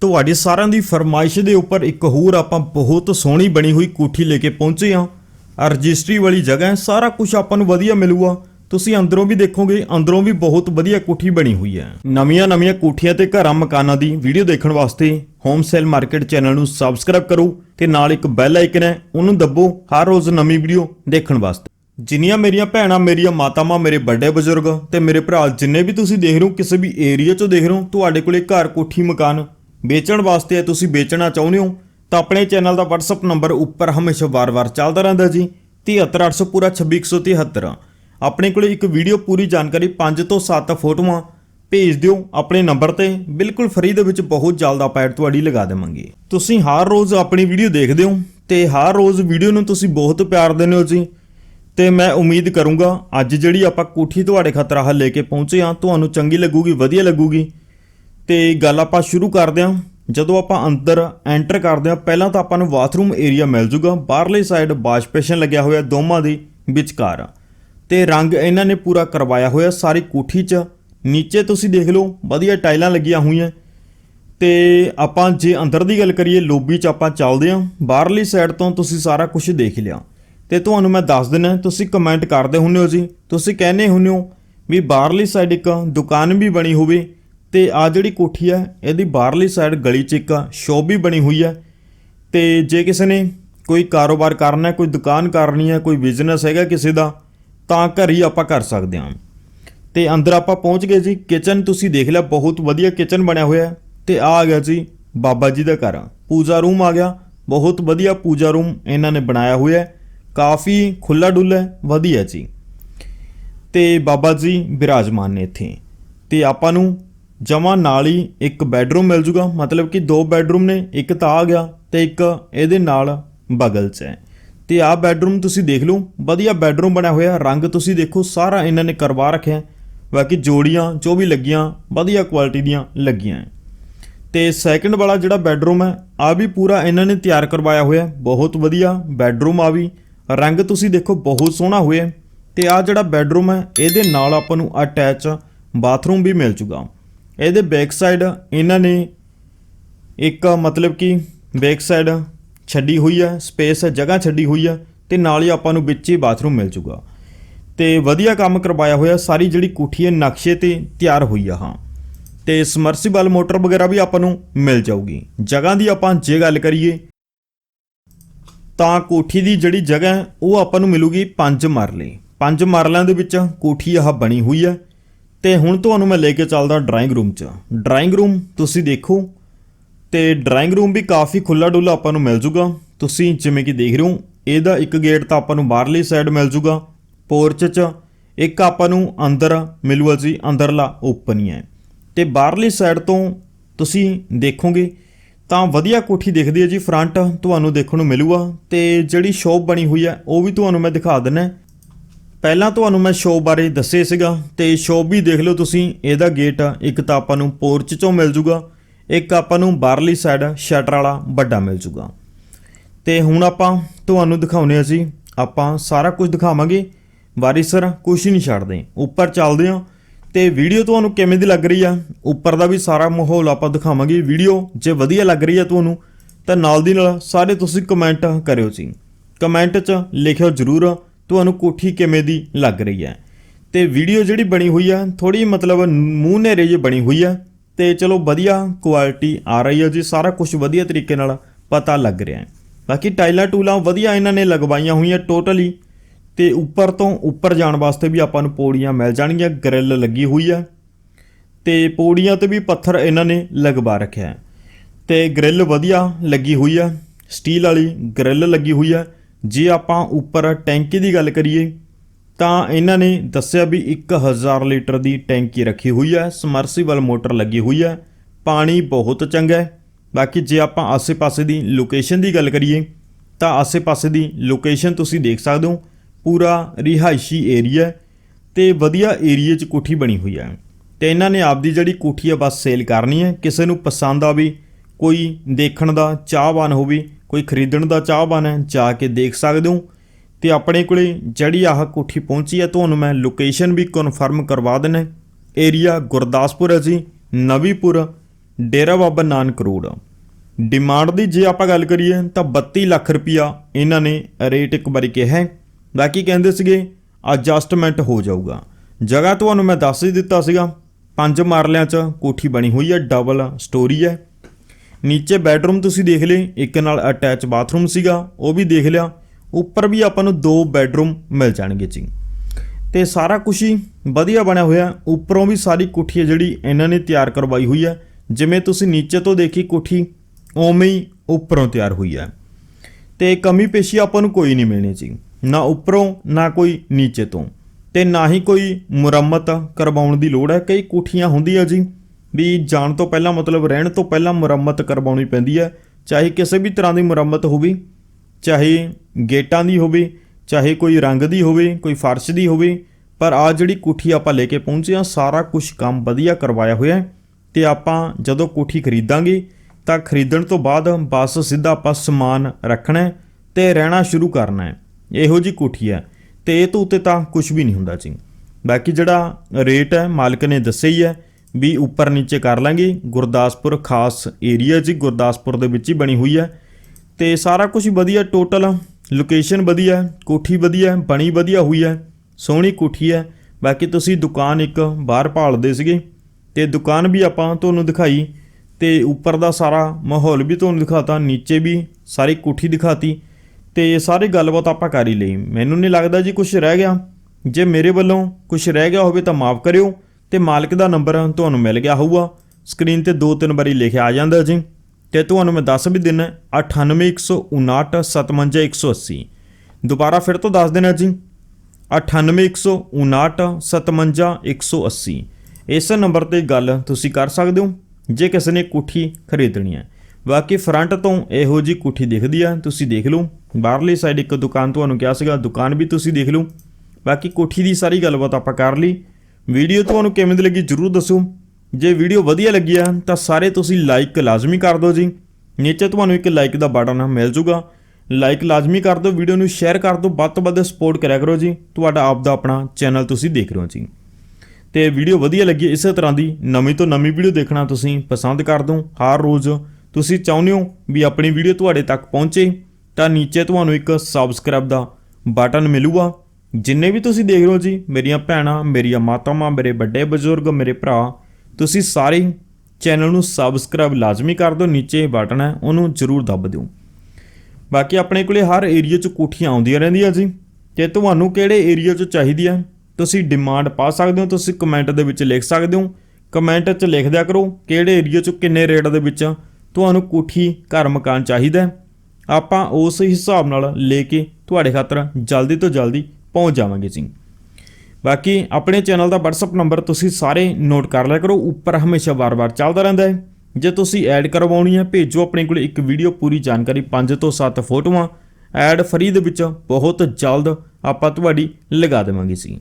ਤੁਹਾਡੀ ਸਾਰਿਆਂ ਦੀ ਫਰਮਾਇਸ਼ ਦੇ ਉੱਪਰ ਇੱਕ ਹੋਰ ਆਪਾਂ ਬਹੁਤ ਸੋਹਣੀ ਬਣੀ ਹੋਈ ਕੋਠੀ ਲੈ ਕੇ ਪਹੁੰਚੇ ਹਾਂ। ਰਜਿਸਟਰੀ ਵਾਲੀ ਜਗ੍ਹਾ ਹੈ, ਸਾਰਾ ਕੁਝ ਆਪਾਂ ਨੂੰ ਵਧੀਆ ਮਿਲੂਗਾ। ਤੁਸੀਂ ਅੰਦਰੋਂ ਵੀ ਦੇਖੋਗੇ, ਅੰਦਰੋਂ ਵੀ ਬਹੁਤ ਵਧੀਆ ਕੋਠੀ ਬਣੀ ਹੋਈ ਹੈ। ਨਵੀਆਂ ਨਵੀਆਂ ਕੋਠੀਆਂ ਤੇ ਘਰਾਂ ਮਕਾਨਾਂ ਦੀ ਵੀਡੀਓ ਦੇਖਣ ਵਾਸਤੇ ਹੋਮ ਸੇਲ ਮਾਰਕੀਟ ਚੈਨਲ ਨੂੰ ਸਬਸਕ੍ਰਾਈਬ ਕਰੋ ਤੇ ਨਾਲ ਇੱਕ ਬੈਲ ਆਈਕਨ ਹੈ, ਉਹਨੂੰ ਦੱਬੋ ਹਰ ਰੋਜ਼ ਨਵੀਂ ਵੀਡੀਓ ਦੇਖਣ ਵਾਸਤੇ। ਜਿੰਨੀਆਂ ਮੇਰੀਆਂ ਭੈਣਾਂ, ਮੇਰੀਆਂ ਮਾਤਾਵਾਂ, ਮੇਰੇ ਵੱਡੇ ਬਜ਼ੁਰਗ ਤੇ ਮੇਰੇ ਭਰਾ, ਜਿੰਨੇ ਵੀ ਤੁਸੀਂ ਦੇਖ ਰਹੇ ਹੋ, ਕਿਸੇ ਵੀ ਏਰੀਆ 'ਚੋਂ ਦੇਖ ਰਹੇ ਹੋ, ਤੁਹਾਡੇ ਕੋਲੇ ਘਰ, ਕੋਠੀ, ਮਕਾਨ ਵੇਚਣ ਵਾਸਤੇ ਤੁਸੀਂ ਵੇਚਣਾ ਚਾਹੁੰਦੇ ਹੋ, ਤਾਂ ਆਪਣੇ ਚੈਨਲ ਦਾ WhatsApp ਨੰਬਰ ਉੱਪਰ ਹਮੇਸ਼ਾ ਵਾਰ-ਵਾਰ ਚੱਲਦਾ ਰਹਿੰਦਾ ਜੀ 73800 ਪੂਰਾ 26173 ਆਪਣੇ ਕੋਲ ਇੱਕ ਵੀਡੀਓ ਪੂਰੀ ਜਾਣਕਾਰੀ 5 ਤੋਂ 7 ਫੋਟੋਆਂ ਭੇਜ ਦਿਓ, ਆਪਣੇ ਨੰਬਰ ਤੇ ਬਿਲਕੁਲ ਫ੍ਰੀ ਦੇ ਵਿੱਚ ਬਹੁਤ ਜਲਦ ਆਪਾਂ ਐਡ ਤੁਹਾਡੀ ਲਗਾ ਦੇਵਾਂਗੇ। ਤੁਸੀਂ ਹਰ ਰੋਜ਼ ਆਪਣੀ ਵੀਡੀਓ ਦੇਖਦੇ ਹੋ, ਤੇ ਹਰ ਰੋਜ਼ ਵੀਡੀਓ ਨੂੰ ਤੁਸੀਂ ਬਹੁਤ ਪਿਆਰ ਦਿੰਦੇ ਹੋ ਜੀ। ਤੇ ਮੈਂ ਉਮੀਦ ਕਰੂੰਗਾ, ਅੱਜ ਜਿਹੜੀ ਆਪਾਂ ਕੋਠੀ ਤੁਹਾਡੇ ਖਤਰਾ ਹੱਲ ਲੈ ਕੇ ਪਹੁੰਚੇ ਹਾਂ, ਤੁਹਾਨੂੰ ਚੰਗੀ ਲੱਗੂਗੀ, ਵਧੀਆ ਲੱਗੂਗੀ। ਤੇ ਗੱਲ ਆਪਾਂ ਸ਼ੁਰੂ ਕਰਦੇ ਹਾਂ। ਜਦੋਂ ਆਪਾਂ ਅੰਦਰ ਐਂਟਰ ਕਰਦੇ ਹਾਂ, ਪਹਿਲਾਂ ਤਾਂ ਆਪਾਂ ਨੂੰ ਬਾਥਰੂਮ ਏਰੀਆ ਮਿਲ ਜੂਗਾ। ਬਾਹਰਲੀ ਸਾਈਡ ਵਾਸ਼ ਬੇਸਿਨ ਲੱਗਿਆ ਹੋਇਆ ਦੋਵਾਂ ਦੇ ਵਿਚਕਾਰ। ਤੇ ਰੰਗ ਇਹਨਾਂ ਨੇ ਪੂਰਾ ਕਰਵਾਇਆ ਹੋਇਆ ਸਾਰੀ ਕੋਠੀ 'ਚ। ਨੀਚੇ ਤੁਸੀਂ ਦੇਖ ਲਓ, ਵਧੀਆ ਟਾਈਲਾਂ ਲੱਗੀਆਂ ਹੋਈਆਂ। ਤੇ ਆਪਾਂ ਜੇ ਅੰਦਰ ਦੀ ਗੱਲ ਕਰੀਏ ਲੋਬੀ 'ਚ ਆਪਾਂ ਚੱਲਦੇ ਹਾਂ। ਬਾਹਰਲੀ ਸਾਈਡ ਤੋਂ ਤੁਸੀਂ ਸਾਰਾ ਕੁਝ ਦੇਖ ਲਿਆ। ਤੇ ਤੁਹਾਨੂੰ ਮੈਂ ਦੱਸ ਦਿੰਦਾ, ਤੁਸੀਂ ਕਮੈਂਟ ਕਰਦੇ ਹੁੰਦੇ ਹੋ ਜੀ। ਤੁਸੀਂ ਕਹਿੰਦੇ ਹੁੰਦੇ ਹੋ ਵੀ ਬਾਹਰਲੀ ਸਾਈਡ ਇੱਕ ਦੁਕਾਨ ਵੀ ਬਣੀ ਹੋਵੇ। ਤੇ ਆ ਜਿਹੜੀ ਕੋਠੀ ਹੈ ਇਹਦੀ ਬਾਹਰਲੀ ਸਾਈਡ ਗਲੀ 'ਚ ਇੱਕ ਸ਼ੋਪ ਵੀ ਬਣੀ ਹੋਈ ਹੈ ਤੇ ਜੇ ਕਿਸੇ ਨੇ ਕੋਈ ਕਾਰੋਬਾਰ ਕਰਨਾ ਹੈ ਕੋਈ ਦੁਕਾਨ ਕਰਨੀ ਹੈ ਕੋਈ ਬਿਜ਼ਨਸ ਹੈਗਾ ਕਿਸੇ ਦਾ, ਤਾਂ ਘਰ ਹੀ ਆਪਾਂ ਕਰ ਸਕਦੇ ਹਾਂ। ਤੇ ਅੰਦਰ ਆਪਾਂ ਪਹੁੰਚ ਗਏ ਜੀ। ਕਿਚਨ ਤੁਸੀਂ ਦੇਖ ਲਿਆ, ਬਹੁਤ ਵਧੀਆ ਕਿਚਨ ਬਣਿਆ ਹੋਇਆ। ਹੈ ਤੇ ਆ ਗਿਆ ਜੀ ਬਾਬਾ ਜੀ ਦਾ ਘਰ। ਪੂਜਾ ਰੂਮ ਆ ਗਿਆ। ਬਹੁਤ ਵਧੀਆ ਪੂਜਾ ਰੂਮ ਇਹਨਾਂ ਨੇ ਬਣਾਇਆ ਹੋਇਆ। ਕਾਫੀ ਖੁੱਲਾ ਡੁੱਲਾ ਵਧੀਆ ਜੀ। ਤੇ ਬਾਬਾ ਜੀ ਬਿਰਾਜਮਾਨ ਨੇ ਇੱਥੇ। ਤੇ ਆਪਾਂ ਨੂੰ ਜਮਾ ਨਾਲ ਹੀ ਇੱਕ ਬੈੱਡਰੂਮ ਮਿਲ ਜੂਗਾ। ਮਤਲਬ ਕਿ ਦੋ ਬੈੱਡਰੂਮ ਨੇ, ਇੱਕ ਤਾਂ ਆ ਗਿਆ ਤੇ ਇੱਕ ਇਹਦੇ ਨਾਲ ਬਗਲ 'ਚ ਹੈ। ਤੇ ਆਹ ਬੈੱਡਰੂਮ ਤੁਸੀਂ ਦੇਖ ਲਓ, ਵਧੀਆ ਬੈੱਡਰੂਮ ਬਣਿਆ ਹੋਇਆ ਰੰਗ ਤੁਸੀਂ ਦੇਖੋ, ਸਾਰਾ ਇਹਨਾਂ ਨੇ ਕਰਵਾ ਰੱਖਿਆ ਬਾਕੀ ਜੋੜੀਆਂ, ਜੋ ਵੀ ਲੱਗੀਆਂ, ਵਧੀਆ ਕੁਆਲਿਟੀ ਦੀਆਂ ਲੱਗੀਆਂ ਹੈ। ਤੇ ਸੈਕੰਡ ਵਾਲਾ ਜਿਹੜਾ ਬੈੱਡਰੂਮ ਹੈ ਆ ਵੀ ਪੂਰਾ ਇਹਨਾਂ ਨੇ ਤਿਆਰ ਕਰਵਾਇਆ ਹੋਇਆ ਬਹੁਤ ਵਧੀਆ ਬੈੱਡਰੂਮ ਆ ਵੀ। ਰੰਗ ਤੁਸੀਂ ਦੇਖੋ, ਬਹੁਤ ਸੋਹਣਾ ਹੋਇਆ ਹੈ। ਤੇ ਆ ਜਿਹੜਾ ਬੈੱਡਰੂਮ ਹੈ, ਇਹਦੇ ਨਾਲ ਆਪਾਂ ਨੂੰ ਅਟੈਚ ਬਾਥਰੂਮ ਵੀ ਮਿਲ ਜੂਗਾ। ਇਹਦੇ ਬੈਕ ਸਾਈਡ ਇਹਨਾਂ ਨੇ ਇੱਕ ਮਤਲਬ ਕਿ ਬੈਕ ਸਾਈਡ ਛੱਡੀ ਹੋਈ ਹੈ ਸਪੇਸ ਜਗ੍ਹਾ ਛੱਡੀ ਹੋਈ ਹੈ ਤੇ ਨਾਲ ਹੀ ਆਪਾਂ ਨੂੰ ਵਿੱਚ ਹੀ ਬਾਥਰੂਮ ਮਿਲ ਜੂਗਾ। ਤੇ ਵਧੀਆ ਕੰਮ ਕਰਵਾਇਆ ਹੋਇਆ, ਸਾਰੀ ਜਿਹੜੀ ਕੋਠੀ ਹੈ, ਨਕਸ਼ੇ ਤੇ ਤਿਆਰ ਹੋਈ ਆ ਹਾਂ। ਤੇ ਸਮਰਸੀਬਲ ਮੋਟਰ ਵਗੈਰਾ ਵੀ ਆਪਾਂ ਨੂੰ ਮਿਲ ਜਾਊਗੀ। ਜਗ੍ਹਾ ਦੀ ਆਪਾਂ ਜੇ ਗੱਲ ਕਰੀਏ, ਤਾਂ ਕੋਠੀ ਦੀ ਜਿਹੜੀ ਜਗ੍ਹਾ ਉਹ ਆਪਾਂ ਨੂੰ ਮਿਲੂਗੀ 5 ਮਰਲੇ। 5 ਮਰਲਿਆਂ ਦੇ ਵਿੱਚ ਕੋਠੀ ਆਹ ਬਣੀ ਹੋਈ ਹੈ ਤੇ ਹੁਣ ਤੁਹਾਨੂੰ ਮੈਂ ਲੈ ਕੇ ਚੱਲਦਾ ਡਰਾਇੰਗ ਰੂਮ 'ਚ। ਡਰਾਇੰਗ ਰੂਮ ਤੁਸੀਂ ਦੇਖੋ ਤੇ ਡਰਾਇੰਗ ਰੂਮ ਵੀ ਕਾਫੀ ਖੁੱਲਾ ਡੁੱਲਾ ਆਪਾਂ ਨੂੰ ਮਿਲ ਜੂਗਾ। ਤੁਸੀਂ ਜਿਵੇਂ ਕਿ ਦੇਖ ਰਹੇ ਹੋ, ਇਹਦਾ ਇੱਕ ਗੇਟ ਤਾਂ ਆਪਾਂ ਨੂੰ ਬਾਹਰਲੀ ਸਾਈਡ ਮਿਲ ਜੂਗਾ। ਪੋਰਚ 'ਚ ਇੱਕ ਆਪਾਂ ਨੂੰ ਅੰਦਰ ਮਿਲੂਗਾ ਜੀ, ਅੰਦਰਲਾ ਓਪਨ ਹੀ ਹੈ। ਤੇ ਬਾਹਰਲੀ ਸਾਈਡ ਤੋਂ ਤੁਸੀਂ ਦੇਖੋਗੇ ਤਾਂ ਵਧੀਆ ਕੋਠੀ ਦਿਖਦੀ ਹੈ ਜੀ ਫਰੰਟ ਤੁਹਾਨੂੰ ਦੇਖਣ ਨੂੰ ਮਿਲੂਗਾ। ਤੇ ਜਿਹੜੀ ਸ਼ੋਪ ਬਣੀ ਹੋਈ ਹੈ, ਉਹ ਵੀ ਤੁਹਾਨੂੰ ਮੈਂ ਦਿਖਾ ਦਿੰਨਾ ਪਹਿਲਾਂ ਤੁਹਾਨੂੰ ਮੈਂ ਸ਼ੋਅ ਬਾਰੇ ਦੱਸੇ ਸੀਗਾ ਤੇ ਸ਼ੋਅ ਵੀ ਦੇਖ ਲਓ ਤੁਸੀਂ, ਇਹਦਾ ਗੇਟ ਇੱਕ ਤਾਂ ਆਪਾਂ ਨੂੰ ਪੋਰਚ ਚੋਂ ਮਿਲ ਜੂਗਾ, ਇੱਕ ਆਪਾਂ ਨੂੰ ਬਾਹਰਲੀ ਸਾਈਡ ਸ਼ਟਰ ਵਾਲਾ ਵੱਡਾ ਮਿਲ ਜੂਗਾ। ਤੇ ਹੁਣ ਆਪਾਂ ਤੁਹਾਨੂੰ ਦਿਖਾਉਨੇ ਆ ਜੀ, ਆਪਾਂ ਸਾਰਾ ਕੁਝ ਦਿਖਾਵਾਂਗੇ। ਵਾਰਿਸਰ ਕੁਝ ਨਹੀਂ ਛੱਡਦੇ, ਉੱਪਰ ਚੱਲਦੇ ਹਾਂ। ਤੇ ਵੀਡੀਓ ਤੁਹਾਨੂੰ ਕਿਵੇਂ ਦੀ ਲੱਗ ਰਹੀ ਆ, ਉੱਪਰ ਦਾ ਵੀ ਸਾਰਾ ਮਾਹੌਲ ਆਪਾਂ ਦਿਖਾਵਾਂਗੇ। ਵੀਡੀਓ ਜੇ ਵਧੀਆ ਲੱਗ ਰਹੀ ਆ ਤੁਹਾਨੂੰ, ਤਾਂ ਨਾਲ ਦੀ ਨਾਲ ਸਾਰੇ ਤੁਸੀਂ ਕਮੈਂਟ ਕਰਿਓ ਜੀ। ਕਮੈਂਟ 'ਚ ਲਿਖਿਓ ਜ਼ਰੂਰ ਤੁਹਾਨੂੰ ਕੋਠੀ ਕਿਵੇਂ ਦੀ ਲੱਗ ਰਹੀ ਹੈ। ਤੇ ਵੀਡੀਓ ਜਿਹੜੀ ਬਣੀ ਹੋਈ ਆ ਥੋੜੀ ਮਤਲਬ ਮੂੰਹ ਨੇਰੇ ਜਿਹੀ ਬਣੀ ਹੋਈ ਆ। ਤੇ ਚਲੋ ਵਧੀਆ ਕੁਆਲਿਟੀ ਆ ਰਹੀ ਹੈ ਜੀ, ਸਾਰਾ ਕੁਝ ਵਧੀਆ ਤਰੀਕੇ ਨਾਲ ਪਤਾ ਲੱਗ ਰਿਹਾ ਹੈ। ਬਾਕੀ ਟਾਈਲਾਂ ਟੂਲਾਂ ਵਧੀਆ ਇਹਨਾਂ ਨੇ ਲਗਵਾਈਆਂ ਹੋਈਆਂ ਟੋਟਲੀ ਤੇ ਉੱਪਰ ਤੋਂ ਉੱਪਰ ਜਾਣ ਵਾਸਤੇ ਵੀ ਆਪਾਂ ਨੂੰ ਪੌੜੀਆਂ ਮਿਲ ਜਾਣਗੀਆਂ ਗ੍ਰਿਲ ਲੱਗੀ ਹੋਈ ਆ। ਤੇ ਪੌੜੀਆਂ ਤੇ ਵੀ ਪੱਥਰ ਇਹਨਾਂ ਨੇ ਲਗਵਾ ਰੱਖਿਆ ਹੈ। ਤੇ ਗ੍ਰਿਲ ਵਧੀਆ ਲੱਗੀ ਹੋਈ ਆ ਸਟੀਲ ਵਾਲੀ ਗ੍ਰਿਲ ਲੱਗੀ ਹੋਈ ਆ। ਜੇ ਆਪਾਂ ਉੱਪਰ ਟੈਂਕੀ ਦੀ ਗੱਲ ਕਰੀਏ, ਤਾਂ ਇਹਨਾਂ ਨੇ ਦੱਸਿਆ ਵੀ 1000 ਲੀਟਰ ਦੀ ਟੈਂਕੀ ਰੱਖੀ ਹੋਈ ਹੈ, ਸਮਰਸੀਬਲ ਮੋਟਰ ਲੱਗੀ ਹੋਈ ਹੈ, ਪਾਣੀ ਬਹੁਤ ਚੰਗਾ ਹੈ। ਬਾਕੀ ਜੇ ਆਪਾਂ ਆਸੇ-ਪਾਸੇ ਦੀ ਲੋਕੇਸ਼ਨ ਦੀ ਗੱਲ ਕਰੀਏ, ਤਾਂ ਆਸੇ-ਪਾਸੇ ਦੀ ਲੋਕੇਸ਼ਨ ਤੁਸੀਂ ਦੇਖ ਸਕਦੇ ਹੋ, ਪੂਰਾ ਰਿਹਾਇਸ਼ੀ ਏਰੀਆ ਹੈ ਤੇ ਵਧੀਆ ਏਰੀਆ 'ਚ ਕੋਠੀ ਬਣੀ ਹੋਈ ਹੈ। ਤੇ ਇਹਨਾਂ ਨੇ ਆਪਦੀ ਜਿਹੜੀ ਕੋਠੀ ਆ, ਬਸ ਸੇਲ ਕਰਨੀ ਹੈ। ਕਿਸੇ ਨੂੰ ਪਸੰਦ ਆਵੇ, ਕੋਈ ਦੇਖਣ ਦਾ ਚਾਹਵਾਨ ਹੋਵੇ ਕੋਈ ਖਰੀਦਣ ਦਾ ਚਾਹਵਾਨ ਹੈ, ਜਾ ਕੇ ਦੇਖ ਸਕਦੇ ਹੋ। ਤੇ ਆਪਣੇ ਕੋਲੇ ਜਿਹੜੀ ਆਹ ਕੋਠੀ ਪਹੁੰਚੀ ਹੈ, ਤੁਹਾਨੂੰ ਮੈਂ ਲੋਕੇਸ਼ਨ ਵੀ ਕਨਫਰਮ ਕਰਵਾ ਦਿੰਨਾ ਏਰੀਆ ਗੁਰਦਾਸਪੁਰ ਹੈ ਜੀ, ਨਵੀਪੁਰ, ਡੇਰਾ ਬਾਬਾ ਨਾਨਕ ਰੋਡ। ਡਿਮਾਂਡ ਦੀ ਜੇ ਆਪਾਂ ਗੱਲ ਕਰੀਏ, ਤਾਂ 32 ਲੱਖ ਰੁਪਿਆ ਇਹਨਾਂ ਨੇ ਰੇਟ ਇੱਕ ਵਾਰੀ ਕਿਹਾ ਹੈ। ਬਾਕੀ ਕਹਿੰਦੇ ਸੀਗੇ ਐਡਜਸਟਮੈਂਟ ਹੋ ਜਾਊਗਾ। ਜਗ੍ਹਾ ਤੁਹਾਨੂੰ ਮੈਂ ਦੱਸ ਹੀ ਦਿੱਤਾ ਸੀਗਾ, ਪੰਜ ਮਾਰਲਿਆਂ 'ਚ ਕੋਠੀ ਬਣੀ ਹੋਈ ਹੈ ਡਬਲ ਸਟੋਰੀ ਹੈ। ਨੀਚੇ ਬੈਡਰੂਮ ਤੁਸੀਂ ਦੇਖ ਲਏ ਇੱਕ ਨਾਲ ਅਟੈਚ ਬਾਥਰੂਮ ਸੀਗਾ, ਉਹ ਵੀ ਦੇਖ ਲਿਆ। ਉੱਪਰ ਵੀ ਆਪਾਂ ਨੂੰ ਦੋ ਬੈਡਰੂਮ ਮਿਲ ਜਾਣਗੇ ਜੀ। ਤੇ ਸਾਰਾ ਕੁਝ ਹੀ ਵਧੀਆ ਬਣਿਆ ਹੋਇਆ। ਉੱਪਰੋਂ ਵੀ ਸਾਰੀ ਕੋਠੀ ਹੈ ਜਿਹੜੀ, ਇਹਨਾਂ ਨੇ ਤਿਆਰ ਕਰਵਾਈ ਹੋਈ ਹੈ। ਜਿਵੇਂ ਤੁਸੀਂ ਨੀਚੇ ਤੋਂ ਦੇਖੀ ਕੋਠੀ, ਉਵੇਂ ਹੀ ਉੱਪਰੋਂ ਤਿਆਰ ਹੋਈ ਹੈ। ਤੇ ਕਮੀ ਪੇਸ਼ੀ ਆਪਾਂ ਨੂੰ ਕੋਈ ਨਹੀਂ ਮਿਲਣੀ ਜੀ। ਨਾ ਉੱਪਰੋਂ, ਨਾ ਕੋਈ ਨੀਚੇ ਤੋਂ। ਤੇ ਨਾ ਹੀ ਕੋਈ ਮੁਰੰਮਤ ਕਰਵਾਉਣ ਦੀ ਲੋੜ ਹੈ। ਕਈ ਕੋਠੀਆਂ ਹੁੰਦੀਆਂ ਜੀ। ਵੀ ਜਾਣ ਤੋਂ ਪਹਿਲਾਂ, ਮਤਲਬ ਰਹਿਣ ਤੋਂ ਪਹਿਲਾਂ ਮੁਰੰਮਤ ਕਰਵਾਉਣੀ ਪੈਂਦੀ ਹੈ। ਚਾਹੇ ਕਿਸੇ ਵੀ ਤਰ੍ਹਾਂ ਦੀ ਮੁਰੰਮਤ ਹੋਵੇ, ਚਾਹੇ ਗੇਟਾਂ ਦੀ ਹੋਵੇ, ਚਾਹੇ ਕੋਈ ਰੰਗ ਦੀ ਹੋਵੇ, ਕੋਈ ਫਰਸ਼ ਦੀ ਹੋਵੇ, ਪਰ ਆ ਜਿਹੜੀ ਕੋਠੀ ਆਪਾਂ ਲੈ ਕੇ ਪਹੁੰਚੇ ਆ ਸਾਰਾ ਕੁਝ ਕੰਮ ਵਧੀਆ ਕਰਵਾਇਆ ਹੋਇਆ ਹੈ ਤੇ ਆਪਾਂ ਜਦੋਂ ਕੋਠੀ ਖਰੀਦਾਂਗੇ, ਤਾਂ ਖਰੀਦਣ ਤੋਂ ਬਾਅਦ ਬਸ ਸਿੱਧਾ ਆਪਾਂ ਸਮਾਨ ਰੱਖਣਾ ਹੈ ਤੇ ਰਹਿਣਾ ਸ਼ੁਰੂ ਕਰਨਾ ਹੈ। ਇਹੋ ਜੀ ਕੋਠੀ ਹੈ ਤੇ ਇਹ ਤੋਂ ਉੱਤੇ ਤਾਂ ਕੁਝ ਵੀ ਨਹੀਂ ਹੁੰਦਾ ਜੀ। ਬਾਕੀ ਜਿਹੜਾ ਰੇਟ ਹੈ, ਮਾਲਕ ਨੇ ਦੱਸਿਆ ਹੀ ਹੈ ਵੀ ਉੱਪਰ ਨੀਚੇ ਕਰ ਲਾਂਗੇ। ਗੁਰਦਾਸਪੁਰ ਖਾਸ ਏਰੀਆ ਜੀ, ਗੁਰਦਾਸਪੁਰ ਦੇ ਵਿੱਚ ਹੀ ਬਣੀ ਹੋਈ ਹੈ। ਤੇ ਸਾਰਾ ਕੁਝ ਵਧੀਆ ਟੋਟਲ ਲੋਕੇਸ਼ਨ ਵਧੀਆ, ਕੋਠੀ ਵਧੀਆ, ਬਣੀ ਵਧੀਆ ਹੋਈ ਹੈ। ਸੋਹਣੀ ਕੋਠੀ ਹੈ। ਬਾਕੀ ਤੁਸੀਂ ਦੁਕਾਨ ਇੱਕ ਬਾਹਰ ਭਾਲਦੇ ਸੀਗੇ। ਤੇ ਦੁਕਾਨ ਵੀ ਆਪਾਂ ਤੁਹਾਨੂੰ ਦਿਖਾਈ। ਤੇ ਉੱਪਰ ਦਾ ਸਾਰਾ ਮਾਹੌਲ ਵੀ ਤੁਹਾਨੂੰ ਦਿਖਾਤਾ, ਨੀਚੇ ਵੀ ਸਾਰੀ ਕੋਠੀ ਦਿਖਾਤੀ। ਤੇ ਸਾਰੀ ਗੱਲਬਾਤ ਆਪਾਂ ਕਰ ਹੀ ਲਈ। ਮੈਨੂੰ ਨਹੀਂ ਲੱਗਦਾ ਜੀ ਕੁਝ ਰਹਿ ਗਿਆ। ਜੇ ਮੇਰੇ ਵੱਲੋਂ ਕੁਝ ਰਹਿ ਗਿਆ ਹੋਵੇ ਤਾਂ ਮਾਫ ਕਰਿਓ। ਤੇ ਮਾਲਕ ਦਾ ਨੰਬਰ ਤੁਹਾਨੂੰ ਮਿਲ ਗਿਆ ਹੋਊਗਾ। ਸਕਰੀਨ ਤੇ ਦੋ ਤਿੰਨ ਵਾਰੀ ਲਿਖਿਆ ਆ ਜਾਂਦਾ ਜੀ। ਤੇ ਤੁਹਾਨੂੰ ਮੈਂ ਦੱਸ ਵੀ ਦਿੰਨਾ 9815957180 ਦੁਬਾਰਾ ਫਿਰ ਤੋਂ ਦੱਸ ਦੇਣਾ ਜੀ। 9815957180 ਇਸ ਨੰਬਰ ਤੇ ਗੱਲ ਤੁਸੀਂ ਕਰ ਸਕਦੇ ਹੋ, ਜੇ ਕਿਸੇ ਨੇ ਕੋਠੀ ਖਰੀਦਣੀ ਹੈ। ਬਾਕੀ ਫਰੰਟ ਤੋਂ ਇਹੋ ਜੀ ਕੋਠੀ ਦਿਖਦੀ ਆ, ਤੁਸੀਂ ਦੇਖ ਲਓ। ਬਾਹਰਲੀ ਸਾਈਡ ਇੱਕ ਦੁਕਾਨ ਤੁਹਾਨੂੰ ਕਿਹਾ ਸੀਗਾ, ਦੁਕਾਨ ਵੀ ਤੁਸੀਂ ਦੇਖ ਲਓ। ਬਾਕੀ ਕੋਠੀ ਦੀ ਸਾਰੀ ਗੱਲਬਾਤ ਆਪਾਂ ਕਰ ਲਈ। ਵੀਡੀਓ ਤੁਹਾਨੂੰ ਕਿਵੇਂ ਦੀ ਲੱਗੀ ਜਰੂਰ ਦੱਸੋ। ਜੇ ਵੀਡੀਓ ਵਧੀਆ ਲੱਗੀ ਆ, ਤਾਂ ਸਾਰੇ ਤੁਸੀਂ ਲਾਈਕ ਲਾਜ਼ਮੀ ਕਰ ਦਿਓ ਜੀ। ਨੀਚੇ ਤੁਹਾਨੂੰ ਇੱਕ ਲਾਈਕ ਦਾ ਬਟਨ ਮਿਲ ਜੂਗਾ। ਲਾਈਕ ਲਾਜ਼ਮੀ ਕਰ ਦਿਓ, ਵੀਡੀਓ ਨੂੰ ਸ਼ੇਅਰ ਕਰ ਦਿਓ, ਵੱਧ ਤੋਂ ਵੱਧ ਸਪੋਰਟ ਕਰਿਆ ਕਰੋ ਜੀ। ਤੁਹਾਡਾ ਆਪ ਦਾ ਆਪਣਾ ਚੈਨਲ ਤੁਸੀਂ ਦੇਖ ਰਹੇ ਹੋ ਜੀ। ਤੇ ਵੀਡੀਓ ਵਧੀਆ ਲੱਗੀ, ਇਸੇ ਤਰ੍ਹਾਂ ਦੀ ਨਵੀਂ ਤੋਂ ਨਵੀਂ ਵੀਡੀਓ ਦੇਖਣਾ ਤੁਸੀਂ ਪਸੰਦ ਕਰ ਹੋ ਹਰ ਰੋਜ਼ ਤੁਸੀਂ ਚਾਹੁੰਦੇ ਹੋ ਵੀ ਆਪਣੀ ਵੀਡੀਓ ਤੁਹਾਡੇ ਤੱਕ ਪਹੁੰਚੇ, ਤਾਂ ਨੀਚੇ ਤੁਹਾਨੂੰ ਇੱਕ ਸਬਸਕ੍ਰਾਈਬ ਦਾ ਬਟਨ ਮਿਲੂਗਾ। ਜਿੰਨੇ ਵੀ ਤੁਸੀਂ ਦੇਖ ਰਹੇ ਹੋ ਜੀ, ਮੇਰੀਆਂ ਭੈਣਾਂ, ਮੇਰੀਆਂ ਮਾਤਾਵਾਂ, ਮੇਰੇ ਵੱਡੇ ਬਜ਼ੁਰਗ, ਮੇਰੇ ਭਰਾ, ਤੁਸੀਂ ਸਾਰੇ ਚੈਨਲ ਨੂੰ ਸਬਸਕ੍ਰਾਈਬ ਲਾਜ਼ਮੀ ਕਰ ਦਿਓ, ਨੀਚੇ ਬਟਨ ਹੈ, ਉਹਨੂੰ ਜ਼ਰੂਰ ਦੱਬ ਦਿਓ। ਬਾਕੀ ਆਪਣੇ ਕੋਲੇ ਹਰ ਏਰੀਆ 'ਚ ਕੋਠੀਆਂ ਆਉਂਦੀਆਂ ਰਹਿੰਦੀਆਂ ਜੀ। ਤੇ ਤੁਹਾਨੂੰ ਕਿਹੜੇ ਏਰੀਆ 'ਚ ਚਾਹੀਦੀ ਹੈ, ਤੁਸੀਂ ਡਿਮਾਂਡ ਪਾ ਸਕਦੇ ਹੋ, ਤੁਸੀਂ ਕਮੈਂਟ ਦੇ ਵਿੱਚ ਲਿਖ ਸਕਦੇ ਹੋ। ਕਮੈਂਟ 'ਚ ਲਿਖ ਦਿਆ ਕਰੋ, ਕਿਹੜੇ ਏਰੀਆ 'ਚ ਕਿੰਨੇ ਰੇਟ ਦੇ ਵਿੱਚ ਤੁਹਾਨੂੰ ਕੋਠੀ, ਘਰ, ਮਕਾਨ ਚਾਹੀਦਾ ਆਪਾਂ ਉਸ ਹਿਸਾਬ ਨਾਲ ਲੈ ਕੇ ਤੁਹਾਡੇ ਖਾਤਰ ਜਲਦੀ ਤੋਂ ਜਲਦੀ ਪਹੁੰਚ ਜਾਵਾਂਗੇ ਜੀ। ਬਾਕੀ ਆਪਣੇ ਚੈਨਲ ਦਾ WhatsApp ਨੰਬਰ ਤੁਸੀਂ ਸਾਰੇ ਨੋਟ ਕਰ ਲਿਆ ਕਰੋ, ਉੱਪਰ ਹਮੇਸ਼ਾ ਵਾਰ-ਵਾਰ ਚੱਲਦਾ ਰਹਿੰਦਾ ਹੈ। ਜੇ ਤੁਸੀਂ ਐਡ ਕਰਵਾਉਣੀ ਹੈ, ਭੇਜੋ ਆਪਣੇ ਕੋਲ ਇੱਕ ਵੀਡੀਓ ਪੂਰੀ ਜਾਣਕਾਰੀ 5 ਤੋਂ 7 ਫੋਟੋਆਂ। ਐਡ ਫਰੀ ਦੇ ਵਿੱਚ ਬਹੁਤ ਜਲਦ ਆਪਾਂ ਤੁਹਾਡੀ ਲਗਾ ਦੇਵਾਂਗੇ ਸੀ